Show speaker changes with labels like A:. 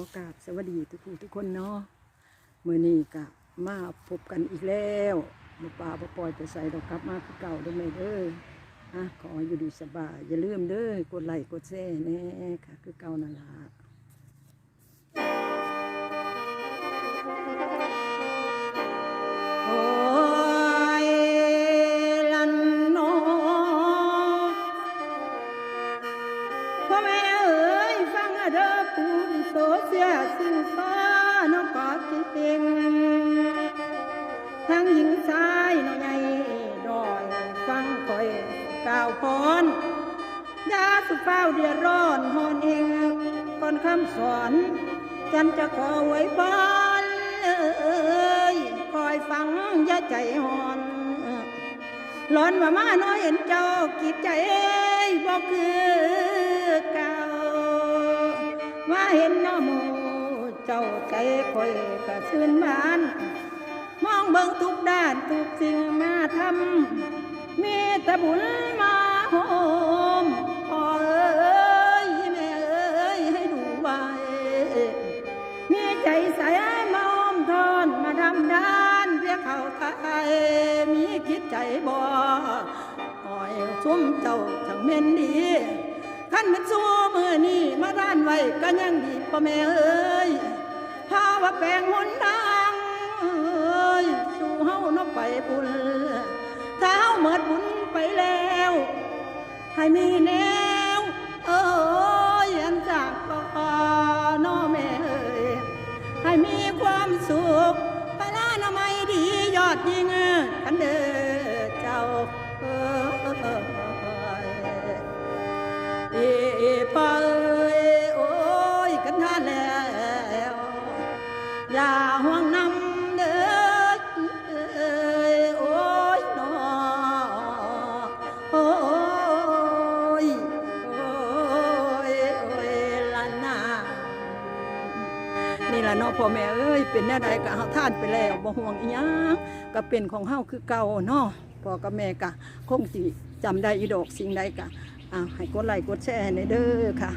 A: อกราบสวัสดีทุกผู้ทุกคนเนาะเมื่อนี้กับมาพบกันอีกแล้วมาป่าปปล่อยไปใส่ดอกกลับมาคือเก่าด้วยไหมเด้ออะขออยู่ดีสบายอย่าลืมเด้อกดไลค์กดแชร์แน่ค่ะ คือเก่านั่นละ ก่าวพรยาสุเฝ้าเดือดร้อนหอนเองก่อนคำสอนจันจะขอไว้พรเอ้ยคอยฟังยาใจหอนร้อนว่ามาน้อยเห็นเจ้ากิดใจบอกคือเก่าว่าเห็นน้อหมูเจ้าใจคอยกระชื่นบาน มองเบิ่งทุกด้านทุกสิ่งมาทำ มีแต่บุญมาโฮมพ่อเอ้ยแม่เอ้ยให้ดูไว้มีใจใสมาอมทอนมาดำดานเพียเขาไทยมีคิดใจบ่หอยชุ่มเจ้าทั้งเม่นดีขั้นเป็นสู้มือนี้มาด้านไว้ก็ยังดีพ่อแม่เอ้ยพาว่าแปลงหนทางเอ้ยสู่เฮานาไปบุญ ให้มีแนวเอ้ยอันจากก่อนอแม่เอ้ยให้มีความสุขไปลานามัยดียอดยิ่งกันเด้อเจ้าเอ้ยอีพ่อเอ้ยโอ้ยกันท่านแล้วอย่าห่วง นี่ล่ะเนาะพ่อแม่เอ้ยเป็นแน่ใดก็เฮาท่านไปแล้วบ่ห่วงอีหยังก็เป็นของเฮาคือเก่าเนาะพ่อกับแม่ก็คงสิจำได้อีดอกสิ่งใดก็อ่าให้กดไลค์กดแชร์ในเด้อค่ะ